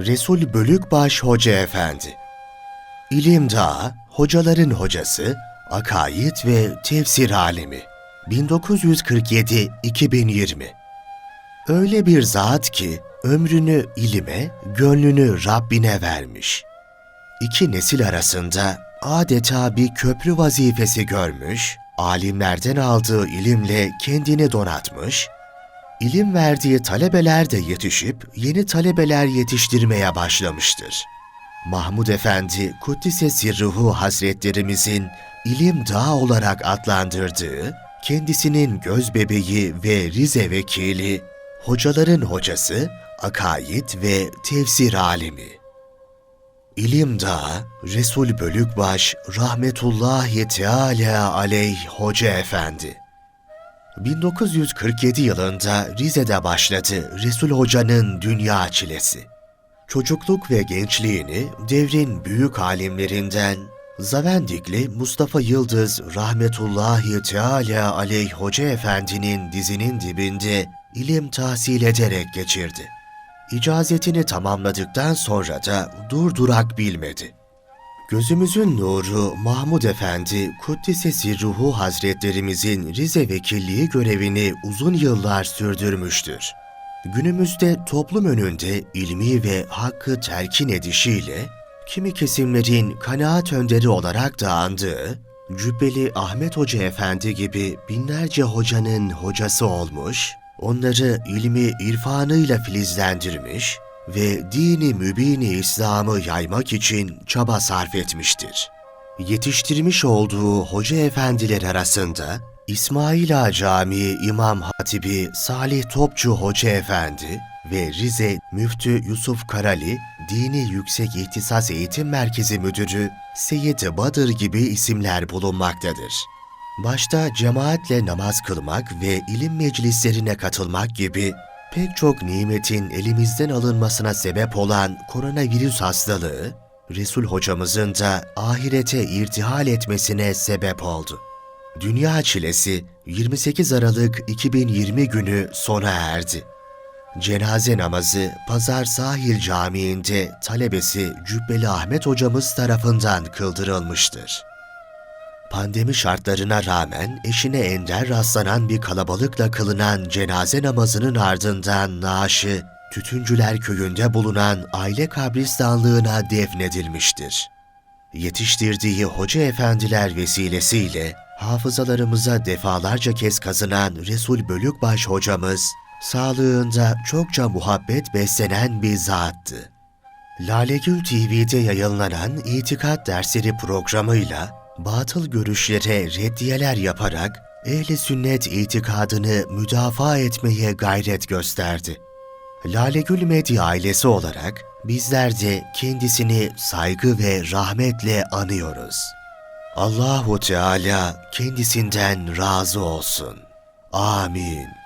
Resul Bölükbaş Hoca Efendi İlim Dağı, hocaların hocası, akaid ve tefsir alemi. 1947-2020 Öyle bir zat ki ömrünü ilime, gönlünü Rabbine vermiş. İki nesil arasında adeta bir köprü vazifesi görmüş, alimlerden aldığı ilimle kendini donatmış, ilim verdiği talebeler de yetişip yeni talebeler yetiştirmeye başlamıştır. Mahmud Efendi Kuddise Sirruhu Hazretlerimizin ilim dağı olarak adlandırdığı, kendisinin göz bebeği ve Rize vekili, hocaların hocası, akaid ve tefsir alimi. İlim Dağı, Resul Bölükbaş rahmetullahi teala aleyh Hoca Efendi. 1947 yılında Rize'de başladı Resul Hoca'nın dünya çilesi. Çocukluk ve gençliğini devrin büyük alimlerinden Zavendikli Mustafa Yıldız rahmetullahi teala aleyh Hoca Efendi'nin dizinin dibinde ilim tahsil ederek geçirdi. İcazetini tamamladıktan sonra da durdurak bilmedi. Gözümüzün nuru Mahmud Efendi Kuddise Sirruhu Hazretlerimizin Rize vekilliği görevini uzun yıllar sürdürmüştür. Günümüzde toplum önünde ilmi ve hakkı telkin edişiyle kimi kesimlerin kanaat önderi olarak da andığı Cübbeli Ahmet Hoca Efendi gibi binlerce hocanın hocası olmuş, onları ilmi irfanıyla filizlendirmiş ve dini mübini İslam'ı yaymak için çaba sarf etmiştir. Yetiştirmiş olduğu hoca efendiler arasında İsmail Ağa Camii İmam Hatibi Salih Topçu Hoca Efendi ve Rize Müftü Yusuf Karali Dini Yüksek İhtisas Eğitim Merkezi Müdürü Seyyid Badır gibi isimler bulunmaktadır. Başta cemaatle namaz kılmak ve ilim meclislerine katılmak gibi pek çok nimetin elimizden alınmasına sebep olan koronavirüs hastalığı, Resul hocamızın da ahirete irtihal etmesine sebep oldu. Dünya çilesi 28 Aralık 2020 günü sona erdi. Cenaze namazı Pazar Sahil Camii'nde talebesi Cübbeli Ahmet hocamız tarafından kıldırılmıştır. Pandemi şartlarına rağmen eşine ender rastlanan bir kalabalıkla kılınan cenaze namazının ardından naaşı Tütüncüler Köyü'nde bulunan aile kabristanlığına defnedilmiştir. Yetiştirdiği hoca efendiler vesilesiyle hafızalarımıza defalarca kez kazınan Resul Bölükbaş hocamız, sağlığında çokça muhabbet beslenen bir zattı. Lalegül TV'de yayınlanan İtikat Dersleri programıyla batıl görüşlere reddiyeler yaparak ehli sünnet itikadını müdafaa etmeye gayret gösterdi. Lalegül Medya ailesi olarak bizler de kendisini saygı ve rahmetle anıyoruz. Allahu Teala kendisinden razı olsun. Amin.